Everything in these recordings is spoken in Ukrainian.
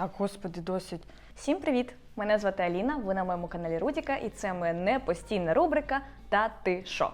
Так, господи, досить. Всім привіт! Мене звати Аліна, ви на моєму каналі Рудіка, і це моя непостійна рубрика Та ти що?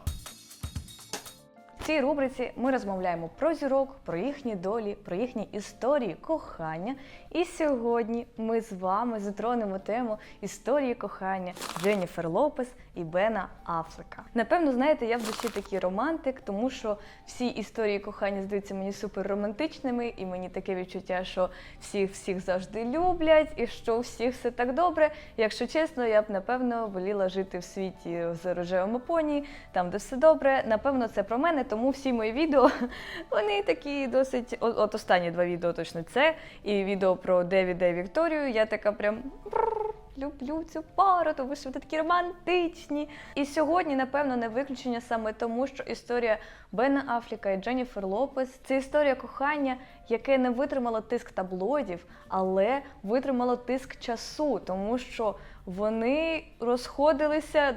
В цій рубриці ми розмовляємо про зірок, про їхні долі, про їхні історії кохання. І сьогодні ми з вами затронемо тему історії кохання Дженніфер Лопес і Бена Афлека. Напевно, знаєте, я в душі такий романтик, тому що всі історії кохання здаються мені супер романтичними, і мені таке відчуття, що всіх всіх завжди люблять, і що у всіх все так добре. Якщо чесно, я б напевно воліла жити в світі з рожевими поні, там де все добре. Напевно, це про мене, тому всі мої відео вони такі досить. От останні два відео точно це. І відео про Девіда і Вікторію. Я така прям. «Бррр, Люблю цю пару, тому що вони такі романтичні. І сьогодні, напевно, не виключення саме тому, що історія Бена Афліка і Дженніфер Лопес це історія кохання, яке не витримало тиск таблоїдів, але витримало тиск часу, тому що вони розходилися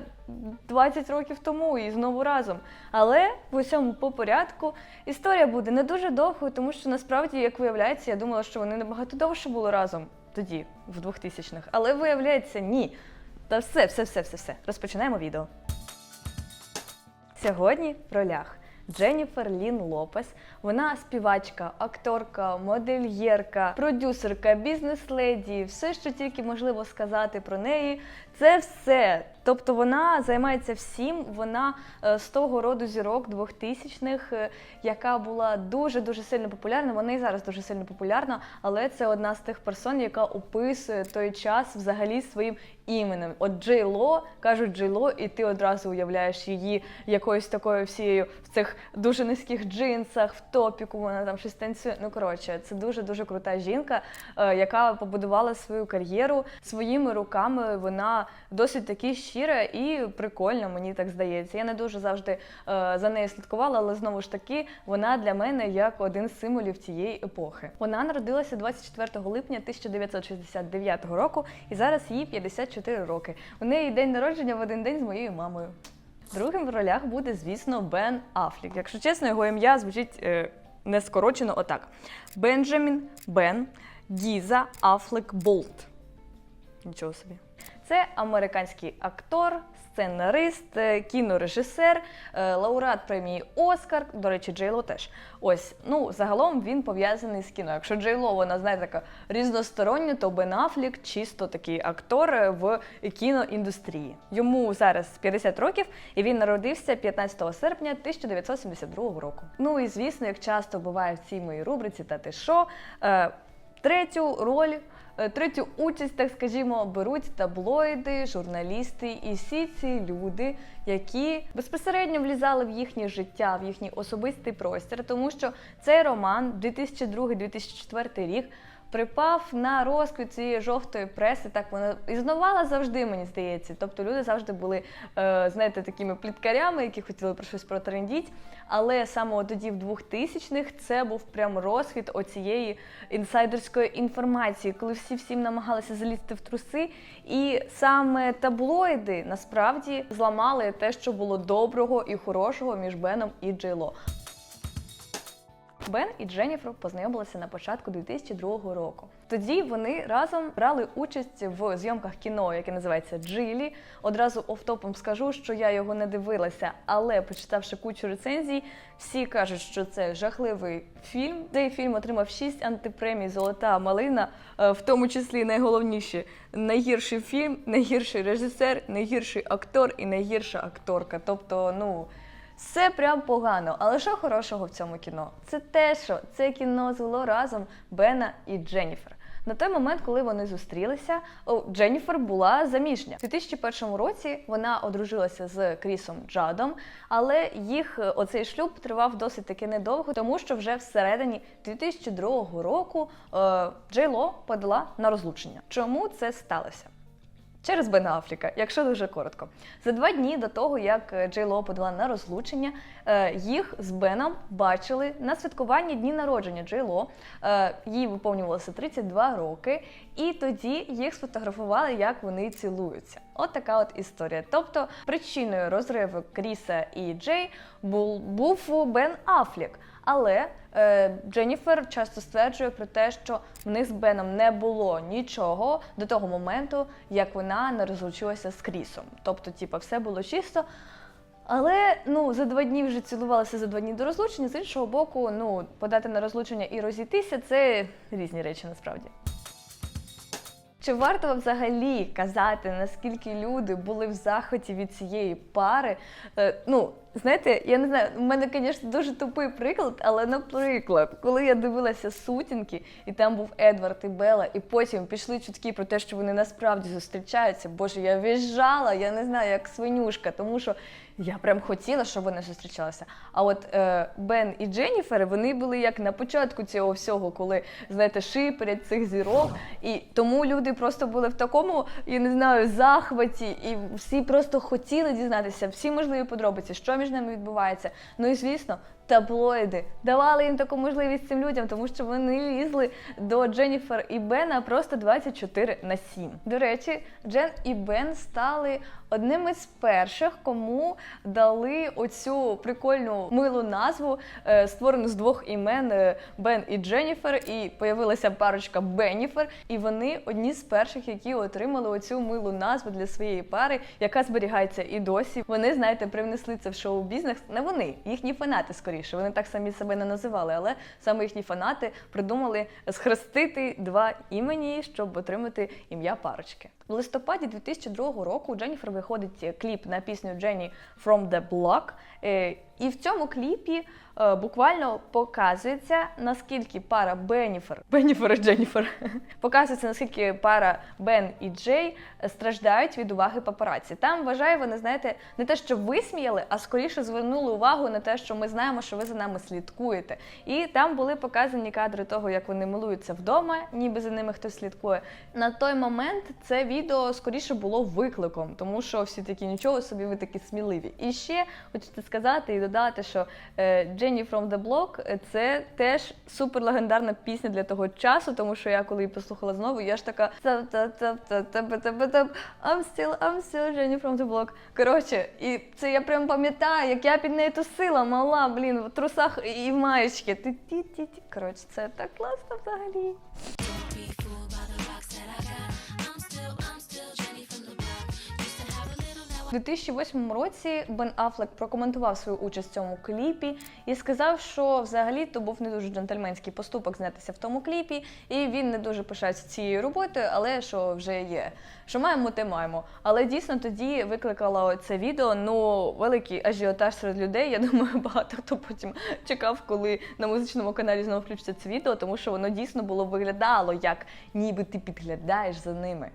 20 років тому і знову разом. Але в усьому по порядку історія буде не дуже довгою, тому що насправді, як виявляється, я думала, що вони набагато довше були разом тоді, в 2000-х. Але виявляється, ні. Та все, все, все, все, все. Розпочинаємо відео. Сьогодні в ролях Дженніфер Лін Лопес. Вона співачка, акторка, модельєрка, продюсерка, бізнес-леді, все, що тільки можливо сказати про неї. Це все. Тобто вона займається всім. Вона е, з того роду зірок 2000-х, е, яка була дуже дуже сильно популярна. Вона і зараз дуже сильно популярна, але це одна з тих персон, яка описує той час взагалі своїм іменем. От Джей Ло кажуть Джей Ло, і ти одразу уявляєш її якоюсь такою всією в цих дуже низьких джинсах, в топіку. Вона там щось танцює. Ну коротше, це дуже дуже крута жінка, е, яка побудувала свою кар'єру своїми руками. Вона досить таки щира і прикольна, мені так здається. Я не дуже завжди е, за нею слідкувала, але знову ж таки вона для мене як один з символів цієї епохи. Вона народилася 24 липня 1969 року, і зараз їй 54 роки. У неї день народження в один день з моєю мамою. Другим в ролях буде, звісно, Бен Афлік. Якщо чесно, його ім'я звучить е, не скорочено отак: Бенджамін Бен Гіза Афлек Болт. Нічого собі. Це американський актор, сценарист, е, кінорежисер, е, лауреат премії Оскар. До речі, Джейло теж. Ось, ну загалом він пов'язаний з кіно. Якщо Джейло, вона знаєте, така різностороння, то Бен Афлік чисто такий актор е, в кіноіндустрії. Йому зараз 50 років, і він народився 15 серпня 1972 року. Ну і звісно, як часто буває в цій моїй рубриці, та ти що, третю роль. Е, Третю участь, так скажімо, беруть таблоїди, журналісти і всі ці люди, які безпосередньо влізали в їхнє життя, в їхній особистий простір, тому що цей роман 2002-2004 рік припав на розквіт цієї жовтої преси. Так вона існувала завжди, мені здається. Тобто люди завжди були, е, знаєте, такими пліткарями, які хотіли про щось протрендіть. Але саме тоді, в 2000-х, це був прям розхід оцієї інсайдерської інформації, коли всі всім намагалися залізти в труси. І саме таблоїди насправді зламали те, що було доброго і хорошого між Беном і Джейло. Бен і Дженніфер познайомилися на початку 2002 року. Тоді вони разом брали участь в зйомках кіно, яке називається Джилі. Одразу офтопом скажу, що я його не дивилася, але почитавши кучу рецензій, всі кажуть, що це жахливий фільм. Цей фільм отримав 6 антипремій Золота малина, е, в тому числі найголовніше найгірший фільм, найгірший режисер, найгірший актор і найгірша акторка. Тобто, ну. Все прям погано, але що хорошого в цьому кіно? Це те, що це кіно звело разом Бена і Дженніфер. На той момент, коли вони зустрілися, Дженніфер була заміжня. У 2001 році вона одружилася з Крісом Джадом, але їх е, оцей шлюб тривав досить таки недовго, тому що вже всередині 2002 року е, Джей Ло подала на розлучення. Чому це сталося? Через Бена Афріка, якщо дуже коротко. За два дні до того, як е, Джей Ло подала на розлучення, е, їх з Беном бачили на святкуванні дні народження Джей Ло. Е, Їй виповнювалося 32 роки, і тоді їх сфотографували, як вони цілуються. От така от історія. Тобто причиною розриву Кріса і Джей був Бен Афлік. Але е, Дженніфер часто стверджує про те, що в них з Беном не було нічого до того моменту, як вона не розлучилася з Крісом. Тобто, типа, все було чисто. Але ну за два дні вже цілувалися за два дні до розлучення. З іншого боку, ну подати на розлучення і розійтися це різні речі насправді. Чи варто взагалі казати, наскільки люди були в захваті від цієї пари? Е, ну, знаєте, я не знаю, у мене, звісно, дуже тупий приклад, але, наприклад, коли я дивилася сутінки, і там був Едвард і Белла, і потім пішли чутки про те, що вони насправді зустрічаються. Боже, я в'їжджала, я не знаю, як свинюшка, тому що я прям хотіла, щоб вони зустрічалися. А от е, Бен і Дженніфер, вони були як на початку цього всього, коли знаєте, шиперять цих зірок. І тому люди просто були в такому, я не знаю, захваті, і всі просто хотіли дізнатися всі можливі подробиці, що між ними відбувається. Ну і звісно. Таблоїди давали їм таку можливість цим людям, тому що вони лізли до Дженніфер і Бена просто 24 на 7. До речі, Джен і Бен стали одними з перших, кому дали оцю прикольну милу назву, е, створену з двох імен е, Бен і Дженніфер, і появилася парочка Бенніфер. І вони одні з перших, які отримали оцю милу назву для своєї пари, яка зберігається і досі. Вони, знаєте, привнесли це в шоу-бізнес. Не вони, їхні фанати скоріше. Вони так самі себе не називали, але саме їхні фанати придумали схрестити два імені, щоб отримати ім'я парочки. В листопаді 2002 року у Дженніфер виходить кліп на пісню Jenny From The Block. Е, І в цьому кліпі е, буквально показується, наскільки пара Бенніфер, Бенніфер і Дженніфер, показується, наскільки пара Бен і Джей страждають від уваги папараці. Там вважаю, вони знаєте, не те, що висміяли, а скоріше звернули увагу на те, що ми знаємо, що ви за нами слідкуєте. І там були показані кадри того, як вони милуються вдома, ніби за ними хтось слідкує. На той момент це відео скоріше було викликом, тому що всі такі нічого собі, ви такі сміливі. І ще хочете сказати і додати, що е, Jenny from the Block це теж супер легендарна пісня для того часу, тому що я коли її послухала знову, я ж така «Тап-тап-тап-тап-тап-тап-тап, I'm still, I'm still Jenny from the Block. Коротше, і це я прям пам'ятаю, як я під нею тусила, мала, блін, в трусах і в маєчки. Ти-ті-ті-ті. Коротше, це так класно взагалі. be fooled by the rocks that I got. У 2008 році Бен Аффлек прокоментував свою участь в цьому кліпі і сказав, що взагалі то був не дуже джентльменський поступок знятися в тому кліпі, і він не дуже пишається цією роботою, але що вже є. Що маємо, те маємо. Але дійсно тоді викликало це відео ну великий ажіотаж серед людей. Я думаю, багато хто потім чекав, коли на музичному каналі знову включиться це відео, тому що воно дійсно було виглядало як ніби ти підглядаєш за ними.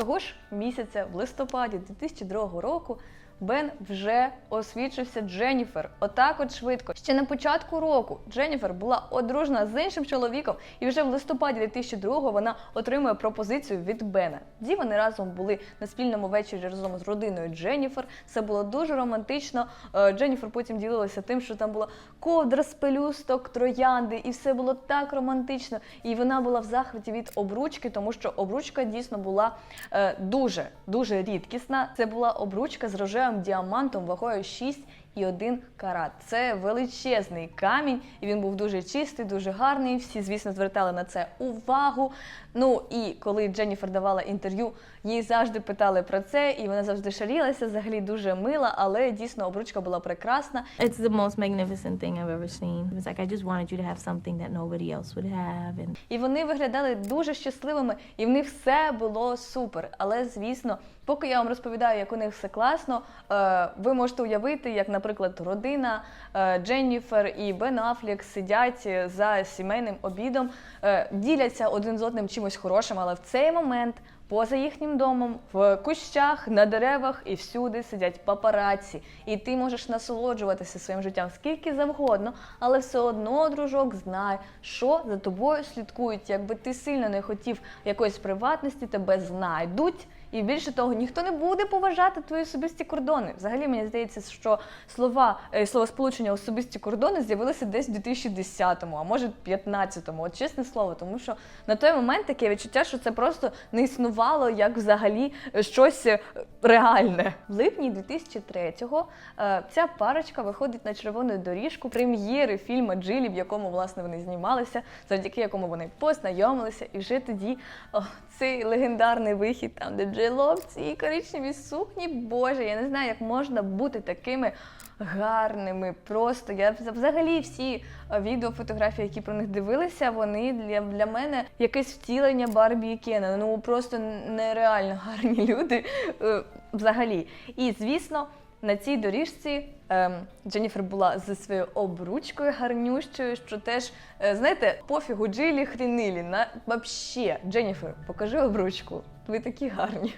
Того ж місяця в листопаді 2002 року Бен вже освічився Дженніфер. Отак от швидко. Ще на початку року Дженніфер була одружена з іншим чоловіком, і вже в листопаді 2002 вона отримує пропозицію від Бена. Ді вони разом були на спільному вечорі разом з родиною Дженніфер. Це було дуже романтично. Е, Дженніфер потім ділилася тим, що там була ковдра з пелюсток, троянди, і все було так романтично. І вона була в захваті від обручки, тому що обручка дійсно була е, дуже дуже рідкісна. Це була обручка з рожевим діамантом вагою 6 і 1 карат. Це величезний камінь, і він був дуже чистий, дуже гарний. Всі, звісно, звертали на це увагу. Ну і коли Дженніфер давала інтерв'ю, їй завжди питали про це, і вона завжди шарілася, взагалі дуже мила, але дійсно обручка була прекрасна. It's the most magnificent thing I've ever seen. It was like I just wanted you to have something that nobody else would have. And І вони виглядали дуже щасливими, і в них все було супер. Але звісно, поки я вам розповідаю, як у них все класно, е, ви можете уявити, як, наприклад, родина е, Дженніфер і Бен Афлік сидять за сімейним обідом, е, діляться один з одним чимось хорошим, але в цей момент. Поза їхнім домом, в кущах, на деревах і всюди сидять папараці. І ти можеш насолоджуватися своїм життям скільки завгодно, але все одно, дружок, знай, що за тобою слідкують. Якби ти сильно не хотів якоїсь приватності, тебе знайдуть І більше того, ніхто не буде поважати твої особисті кордони. Взагалі, мені здається, що слова е, словосполучення особисті кордони з'явилися десь в 2010-му, а може 15-му. От чесне слово, тому що на той момент таке відчуття, що це просто не існувало як взагалі е, щось е, реальне. В липні 2003-го е, ця парочка виходить на червону доріжку прем'єри фільму Джилі, в якому власне вони знімалися, завдяки якому вони познайомилися, і вже тоді о, цей легендарний вихід, там де Джило в цій коричневій сукні. Боже, я не знаю, як можна бути такими гарними. Просто я вз- взагалі всі е, відео, фотографії, які про них дивилися, вони для, для мене якесь втілення Барбі і Кена. Ну просто нереально гарні люди е, взагалі. І звісно. На цій доріжці ем, Дженніфер була зі своєю обручкою гарнющою, що теж, е, знаєте, пофігу Джилі хрінилі. На вообще, Дженніфер, покажи обручку. Ви такі гарні.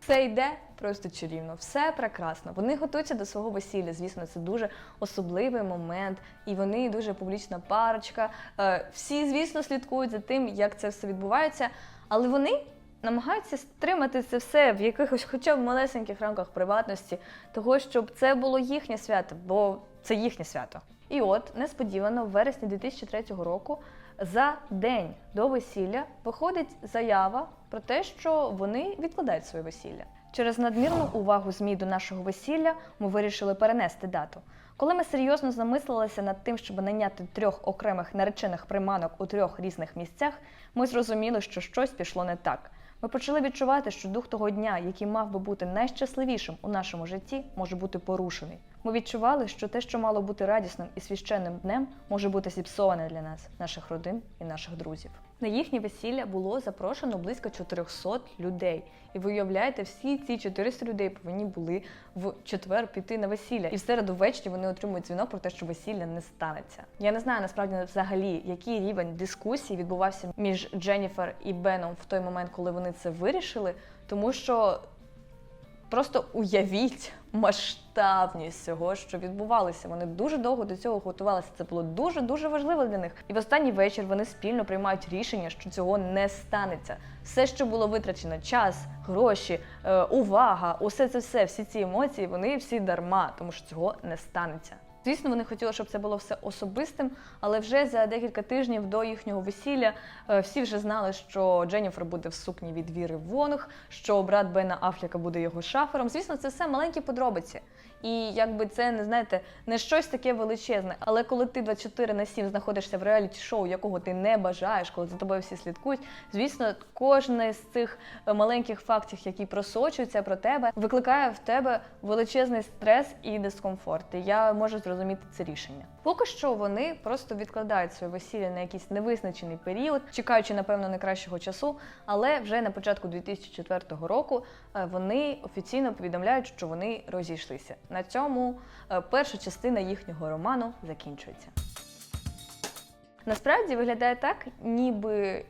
Все йде просто чарівно, все прекрасно. Вони готуються до свого весілля. Звісно, це дуже особливий момент, і вони дуже публічна парочка. Е, Всі, звісно, слідкують за тим, як це все відбувається, але вони. Намагаються стримати це все в якихось, хоча б малесеньких рамках приватності, того, щоб це було їхнє свято, бо це їхнє свято. І от несподівано, в вересні 2003 року, за день до весілля виходить заява про те, що вони відкладають своє весілля. Через надмірну увагу ЗМІ до нашого весілля ми вирішили перенести дату. Коли ми серйозно замислилися над тим, щоб найняти трьох окремих наречених приманок у трьох різних місцях, ми зрозуміли, що щось пішло не так. Ми почали відчувати, що дух того дня, який мав би бути найщасливішим у нашому житті, може бути порушений. Ми відчували, що те, що мало бути радісним і священним днем, може бути зіпсоване для нас, наших родин і наших друзів. На їхнє весілля було запрошено близько 400 людей. І ви уявляєте, всі ці 400 людей повинні були в четвер піти на весілля. І в середу ввечері вони отримують дзвінок про те, що весілля не станеться. Я не знаю насправді взагалі, який рівень дискусії відбувався між Дженніфер і Беном в той момент, коли вони це вирішили, тому що Просто уявіть масштабність цього, що відбувалося. Вони дуже довго до цього готувалися. Це було дуже дуже важливо для них. І в останній вечір вони спільно приймають рішення, що цього не станеться. Все, що було витрачено, час, гроші, е, увага, усе це все, всі ці емоції, вони всі дарма, тому що цього не станеться. Звісно, вони хотіли, щоб це було все особистим, але вже за декілька тижнів до їхнього весілля е, всі вже знали, що Дженніфер буде в сукні від Віри Вонг, що брат Бена Афліка буде його шафером. Звісно, це все маленькі подробиці. І якби це не знаєте, не щось таке величезне. Але коли ти 24 на 7 знаходишся в реаліті-шоу, якого ти не бажаєш, коли за тобою всі слідкують, звісно, кожне з цих е, маленьких фактів, які просочуються про тебе, викликає в тебе величезний стрес і дискомфорт. І я можу зрозуміти це рішення. Поки що вони просто відкладають своє весілля на якийсь невизначений період, чекаючи, напевно, найкращого часу. Але вже на початку 2004 року е, вони офіційно повідомляють, що вони розійшлися. На цьому е, перша частина їхнього роману закінчується. Насправді виглядає так, ніби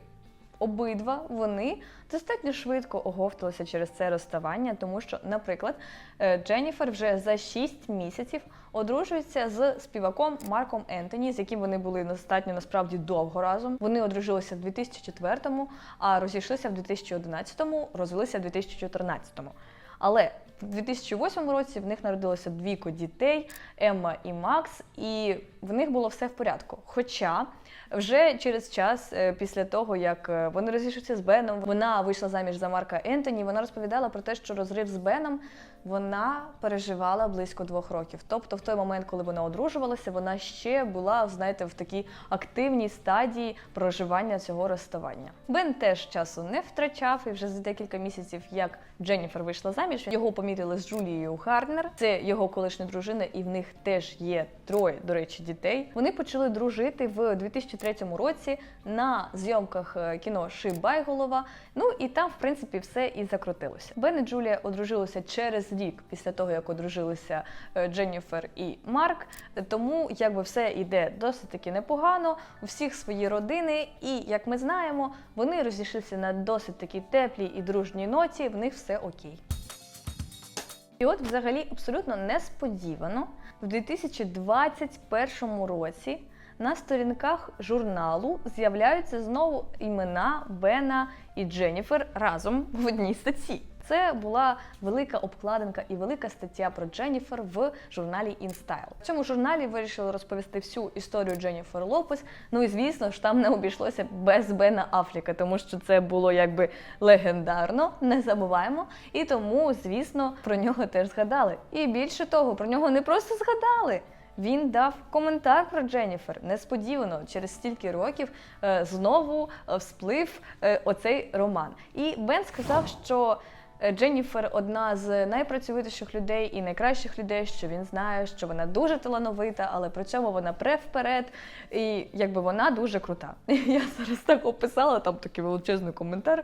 обидва вони достатньо швидко оговталися через це розставання, тому що, наприклад, е, Дженніфер вже за 6 місяців одружується з співаком Марком Ентоні, з яким вони були достатньо насправді довго разом. Вони одружилися в 2004-му, а розійшлися в 2011-му, розвелися в 2014-му. Але в 2008 році в них народилося двійко дітей Емма і Макс, і в них було все в порядку. Хоча вже через час, е, після того як е, вони розійшлися з Беном, вона вийшла заміж за Марка Ентоні. Вона розповідала про те, що розрив з Беном вона переживала близько двох років. Тобто, в той момент, коли вона одружувалася, вона ще була, знаєте, в такій активній стадії проживання цього розставання. Бен теж часу не втрачав, і вже за декілька місяців, як Дженніфер вийшла заміж, його помітили з Джулією Гарнер. Це його колишня дружина, і в них теж є троє, до речі, дітей. Вони почали дружити в 2003 році на зйомках е, кіно Ши Байголова. Ну і там, в принципі, все і закрутилося. Бен і Джулія одружилися через рік після того, як одружилися е, Дженніфер і Марк. Тому якби все йде досить таки непогано. У всіх свої родини, і як ми знаємо, вони розійшлися на досить таки теплій і дружній ноті. В них все окей. І от, взагалі, абсолютно несподівано, в 2021 році на сторінках журналу з'являються знову імена Бена і Дженніфер разом в одній статті. Це була велика обкладинка і велика стаття про Дженніфер в журналі InStyle. В цьому журналі вирішили розповісти всю історію Дженніфер Лопес. Ну і звісно ж там не обійшлося без Бена Афріка, тому що це було якби легендарно, не забуваємо. І тому, звісно, про нього теж згадали. І більше того, про нього не просто згадали. Він дав коментар про Дженніфер. Несподівано через стільки років е, знову е, всплив е, оцей роман. І Бен сказав, що Дженніфер одна з найпрацьовитіших людей і найкращих людей, що він знає, що вона дуже талановита, але при цьому вона пре вперед, і якби вона дуже крута. Я зараз так описала, там такий величезний коментар.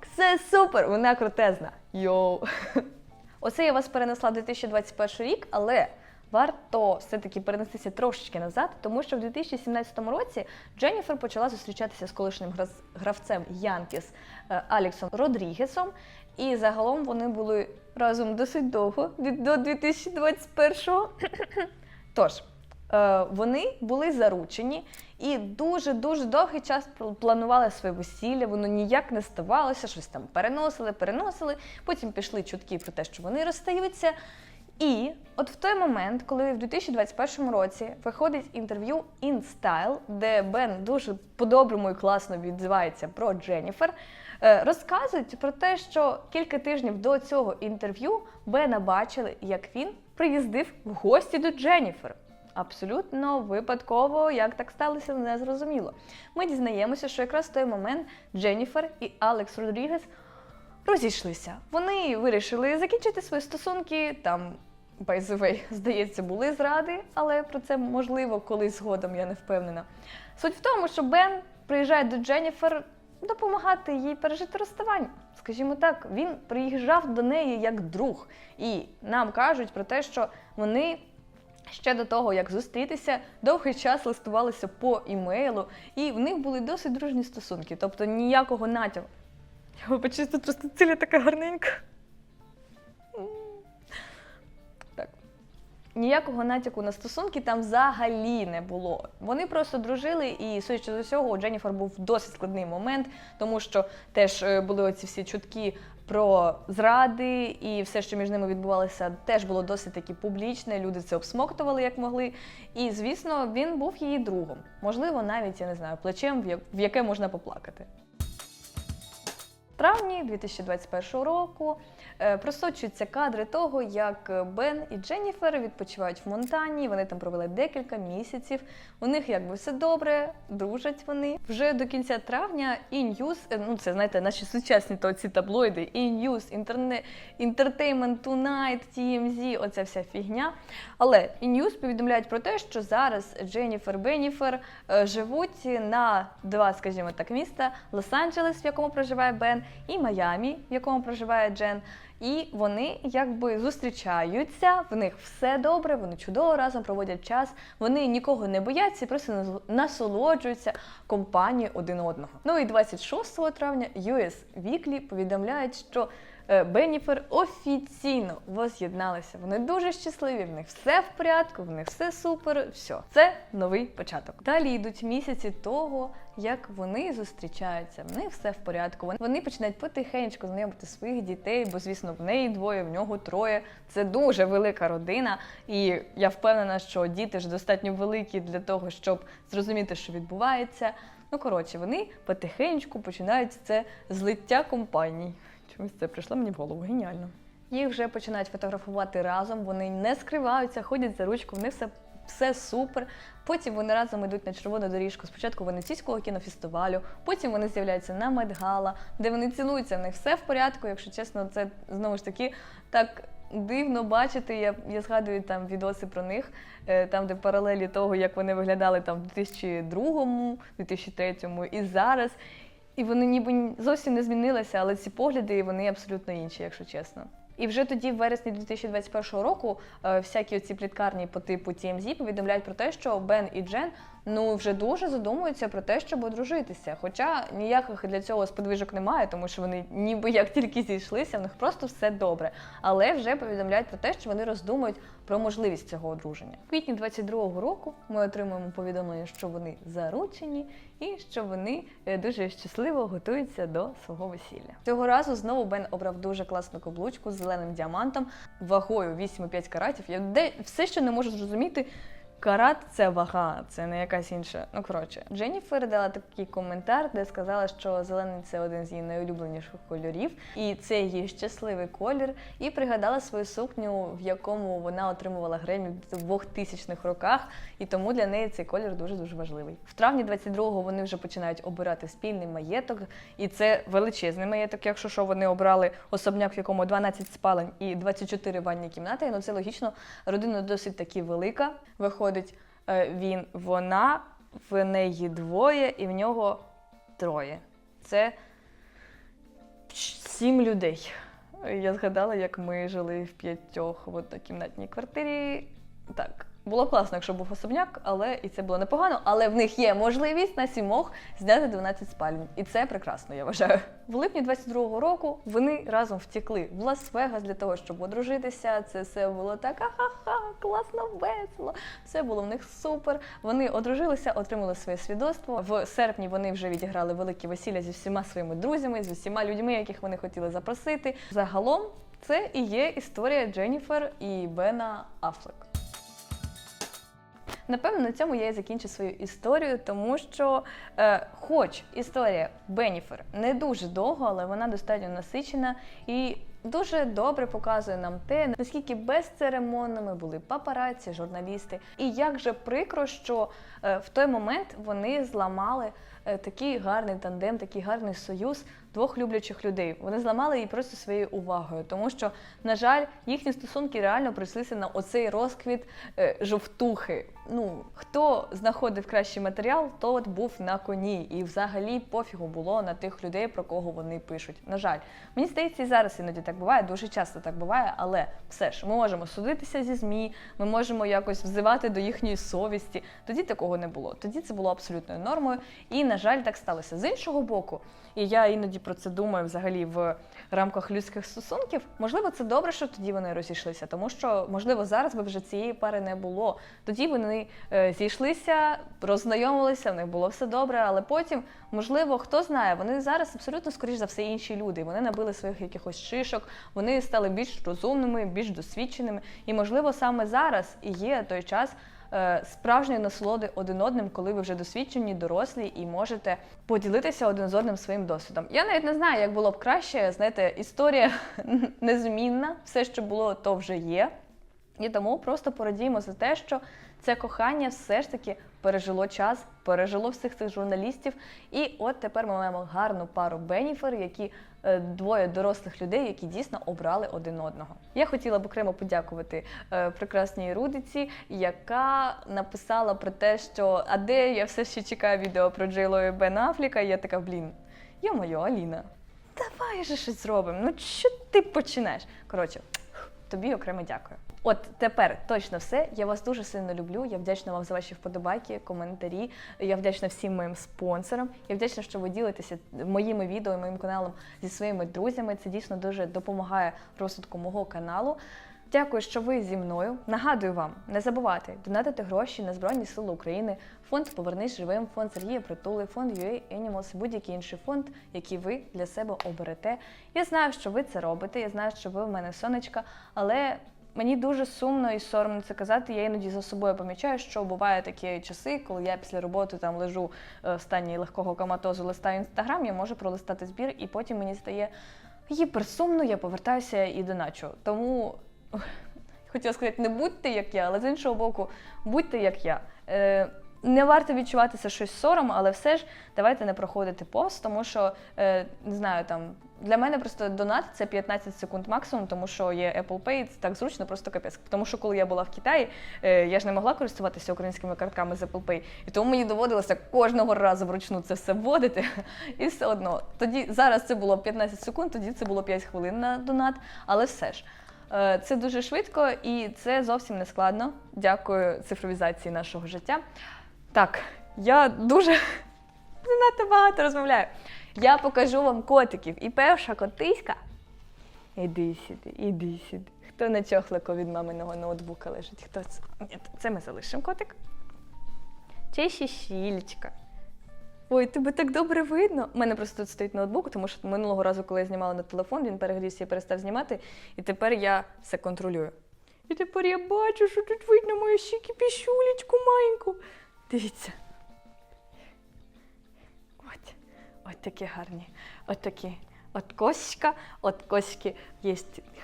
Все супер, вона крутезна. Йоу. Оце я вас перенесла в 2021 рік, але варто все-таки перенестися трошечки назад, тому що в 2017 році Дженніфер почала зустрічатися з колишнім гравцем Янкіс е, Алексом Родрігесом, і загалом вони були разом досить довго до 2021-го. Тож, е, вони були заручені і дуже-дуже довгий час пл- планували своє весілля, воно ніяк не ставалося, щось там переносили, переносили. Потім пішли чутки про те, що вони розстаються. І от в той момент, коли в 2021 році виходить інтерв'ю InStyle, де Бен дуже по-доброму і класно відзивається про Дженніфер, е, розказують про те, що кілька тижнів до цього інтерв'ю Бена бачили, як він приїздив в гості до Дженніфер. Абсолютно випадково, як так сталося, не зрозуміло. Ми дізнаємося, що якраз в той момент Дженніфер і Алекс Родрігес розійшлися. Вони вирішили закінчити свої стосунки. Там, way, здається, були зради, але про це можливо колись згодом, я не впевнена. Суть в тому, що Бен приїжджає до Дженніфер допомагати їй пережити розставання. Скажімо так, він приїжджав до неї як друг, і нам кажуть про те, що вони. Ще до того, як зустрітися, довгий час листувалися по імейлу, і в них були досить дружні стосунки. Тобто ніякого натяку. Я вибачаюсь, тут просто ціля така гарненька. Так. Ніякого натяку на стосунки там взагалі не було. Вони просто дружили, і судячи з усього, у Дженніфер був досить складний момент, тому що теж е, були оці всі чутки про зради, і все, що між ними відбувалося, теж було досить таки публічне. Люди це обсмоктували як могли. І звісно, він був її другом. Можливо, навіть я не знаю, плечем, в яке можна поплакати. Травні 2021 року е, просочуються кадри того, як Бен і Дженніфер відпочивають в Монтані. Вони там провели декілька місяців. У них якби все добре, дружать вони. Вже до кінця травня E-News, е, ну це знаєте, наші сучасні то ці таблоїди, E-News, Інтерне... Entertainment Tonight, TMZ, оця вся фігня. Але E-News повідомляють про те, що зараз Дженніфер Бенніфер е, живуть на два, скажімо так, міста: Лос-Анджелес, в якому проживає Бен, і Майамі, в якому проживає Джен. І вони якби зустрічаються, в них все добре, вони чудово разом проводять час, вони нікого не бояться, просто насолоджуються компанією один одного. Ну і 26 травня US Weekly повідомляють, що Бенніфер офіційно воз'єдналися. Вони дуже щасливі, в них все в порядку, в них все супер. Все, це новий початок. Далі йдуть місяці того, як вони зустрічаються. В них все в порядку. Вони- Вони починають потихеньку знайомити своїх дітей, бо звісно, в неї двоє, в нього троє. Це дуже велика родина, і я впевнена, що діти ж достатньо великі для того, щоб зрозуміти, що відбувається. Ну коротше, вони потихеньку починають це злиття компаній. Чомусь це прийшло мені в голову. Геніально. Їх вже починають фотографувати разом, вони не скриваються, ходять за ручку, в них все, все супер. Потім вони разом йдуть на червону доріжку. Спочатку Венеційського кінофестивалю, потім вони з'являються на Медгала, де вони цілуються, в них все в порядку. Якщо чесно, це знову ж таки так дивно бачити. Я, я згадую там відоси про них, е, там, де паралелі того, як вони виглядали там в 2002, 2003 і зараз. І вони ніби зовсім не змінилися, але ці погляди вони абсолютно інші, якщо чесно. І вже тоді, в вересні 2021 року, е, всякі ці пліткарні по типу TMZ повідомляють про те, що Бен і Джен ну вже дуже задумуються про те, щоб одружитися. Хоча ніяких для цього сподвижок немає, тому що вони ніби як тільки зійшлися, в них просто все добре. Але вже повідомляють про те, що вони роздумують про можливість цього одруження. В квітні 22-го року ми отримуємо повідомлення, що вони заручені і що вони е, дуже щасливо готуються до свого весілля. Цього разу знову Бен обрав дуже класну каблучку з зеленим діамантом вагою 8,5 каратів. Я де все ще не можу зрозуміти. Карат це вага, це не якась інша. Ну коротше, Дженніфер дала такий коментар, де сказала, що зелений це один з її найулюбленіших кольорів, і це її щасливий колір. І пригадала свою сукню, в якому вона отримувала Гремі в 2000-х роках, і тому для неї цей колір дуже дуже важливий. В травні 22-го вони вже починають обирати спільний маєток, і це величезний маєток. Якщо що вони обрали особняк, в якому 12 спалень і 24 ванні кімнати. Ну це логічно. Родина досить таки велика. Виходить, е, він, вона, в неї двоє, і в нього троє. Це сім людей. Я згадала, як ми жили в п'ятьох в однокімнатній квартирі. Так, було класно, якщо був особняк, але і це було непогано. Але в них є можливість на сімох зняти 12 спальень. І це прекрасно, я вважаю. В липні 22-го року вони разом втекли в Лас-Вегас для того, щоб одружитися. Це все було так ха-ха, класно, весело. Все було в них супер. Вони одружилися, отримали своє свідоцтво. В серпні вони вже відіграли велике весілля зі всіма своїми друзями, з усіма людьми, яких вони хотіли запросити. Загалом це і є історія Дженніфер і Бена Афлек. Напевно, на цьому я і закінчу свою історію, тому що, е, хоч історія Беніфер не дуже довга, але вона достатньо насичена і дуже добре показує нам те, наскільки безцеремонними були папараці, журналісти, і як же прикро, що е, в той момент вони зламали е, такий гарний тандем, такий гарний союз двох люблячих людей. Вони зламали її просто своєю увагою, тому що, на жаль, їхні стосунки реально прийшлися на оцей розквіт е, жовтухи. Ну, хто знаходив кращий матеріал, то був на коні. І взагалі пофігу було на тих людей, про кого вони пишуть. На жаль, мені здається, і зараз іноді так буває, дуже часто так буває, але все ж ми можемо судитися зі ЗМІ, ми можемо якось взивати до їхньої совісті. Тоді такого не було. Тоді це було абсолютною нормою. І, на жаль, так сталося. З іншого боку, і я іноді про це думаю взагалі в рамках людських стосунків. Можливо, це добре, що тоді вони розійшлися, тому що, можливо, зараз би вже цієї пари не було. Тоді вони е, зійшлися, роззнайомилися, в них було все добре, але потім, можливо, хто знає, вони зараз абсолютно скоріш за все інші люди. Вони набили своїх якихось шишок, вони стали більш розумними, більш досвідченими. І, можливо, саме зараз і є той час е, справжньої насолоди один одним, коли ви вже досвідчені, дорослі і можете поділитися один з одним своїм досвідом. Я навіть не знаю, як було б краще. Знаєте, історія незмінна, все, що було, то вже є. І тому просто порадіємо за те, що це кохання все ж таки пережило час, пережило всіх цих журналістів. І от тепер ми маємо гарну пару Беніфер, які е, двоє дорослих людей, які дійсно обрали один одного. Я хотіла б окремо подякувати е, прекрасній Рудиці, яка написала про те, що а де я все ще чекаю відео про Джейло і Бен Афліка. І я така, блін, йо-моє, Аліна, давай же щось зробимо. Ну що ти починаєш? Коротше, тобі окремо дякую. От тепер точно все. Я вас дуже сильно люблю. Я вдячна вам за ваші вподобайки, коментарі. Я вдячна всім моїм спонсорам. Я вдячна, що ви ділитеся моїми відео і моїм каналом зі своїми друзями. Це дійсно дуже допомагає розвитку мого каналу. Дякую, що ви зі мною. Нагадую вам, не забувайте донатити гроші на Збройні Сили України, фонд Повернись живим, фонд Сергія Притули, фонд UA Animals, будь-який інший фонд, який ви для себе оберете. Я знаю, що ви це робите. Я знаю, що ви в мене сонечка, але Мені дуже сумно і соромно це казати. Я іноді за собою помічаю, що буває такі часи, коли я після роботи там лежу е, в стані легкого коматозу, листаю інстаграм, я можу пролистати збір, і потім мені стає гіперсумно, я повертаюся і доначу. Тому хотіла сказати, не будьте як я, але з іншого боку, будьте як я. Не варто відчуватися щось сором, але все ж давайте не проходити повз, тому що е, не знаю там. Для мене просто донат це 15 секунд максимум, тому що є Apple Pay, це так зручно, просто капець. Тому що коли я була в Китаї, е, я ж не могла користуватися українськими картками з Apple Pay, і тому мені доводилося кожного разу вручну це все вводити. І все одно тоді зараз це було 15 секунд, тоді це було 5 хвилин на донат, але все ж. Е, Це дуже швидко і це зовсім не складно. Дякую цифровізації нашого життя. Так, я дуже занадто багато розмовляю. Я покажу вам котиків. І перша котиська. Іди сюди, іди сюди. Хто на чохлику від маминого ноутбука лежить? Хто це? Ні, це ми залишимо котик. Це ще щілечка. Ой, тебе так добре видно. У мене просто тут стоїть ноутбук, тому що минулого разу, коли я знімала на телефон, він перегрівся і перестав знімати. І тепер я все контролюю. І тепер я бачу, що тут видно мою щіки пішулечку маленьку. Дивіться. От, от такі гарні. От такі. От кошка, от кошки є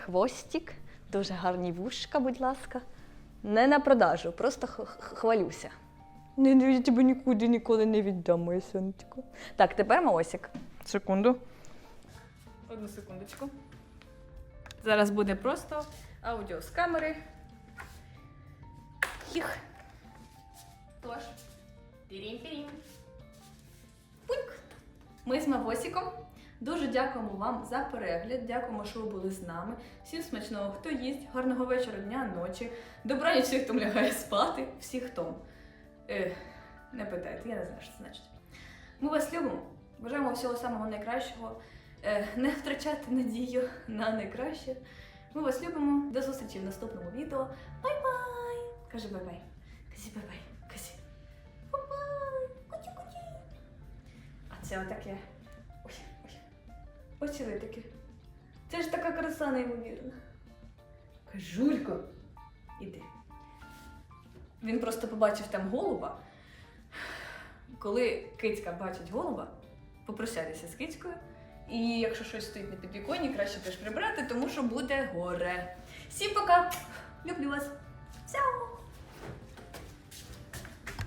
хвостик, дуже гарні вушка, будь ласка. Не на продажу, просто х- х- хвалюся. Не, не, я тебе нікуди ніколи не віддам, моє сонечко. Так, тепер Маосик. Секунду. Одну секундочку. Зараз буде просто аудіо з камери. Їх. Тож. Тирім-тирім. Пуньк. Ми з Мавосіком. Дуже дякуємо вам за перегляд. Дякуємо, що ви були з нами. Всім смачного, хто їсть, гарного вечора, дня, ночі. Добраніч всіх, хто лягає спати, всіх хто. Е, не питайте, я не знаю, що це значить. Ми вас любимо. Бажаємо всього самого найкращого. Е, не втрачати надію на найкраще. Ми вас любимо. До зустрічі в наступному відео. Бай-бай. Кажи бай-бай. Кажи. Бай-бай. Це отаке. Ой, ой. Очі таке. Це ж така краса неймовірна. Кажулько. Іди. Він просто побачив там голуба. Коли кицька бачить голуба, попрощайтеся з кицькою. І якщо щось стоїть на підвіконні, краще теж прибрати, тому що буде горе. Всім пока! Люблю вас! Всяо!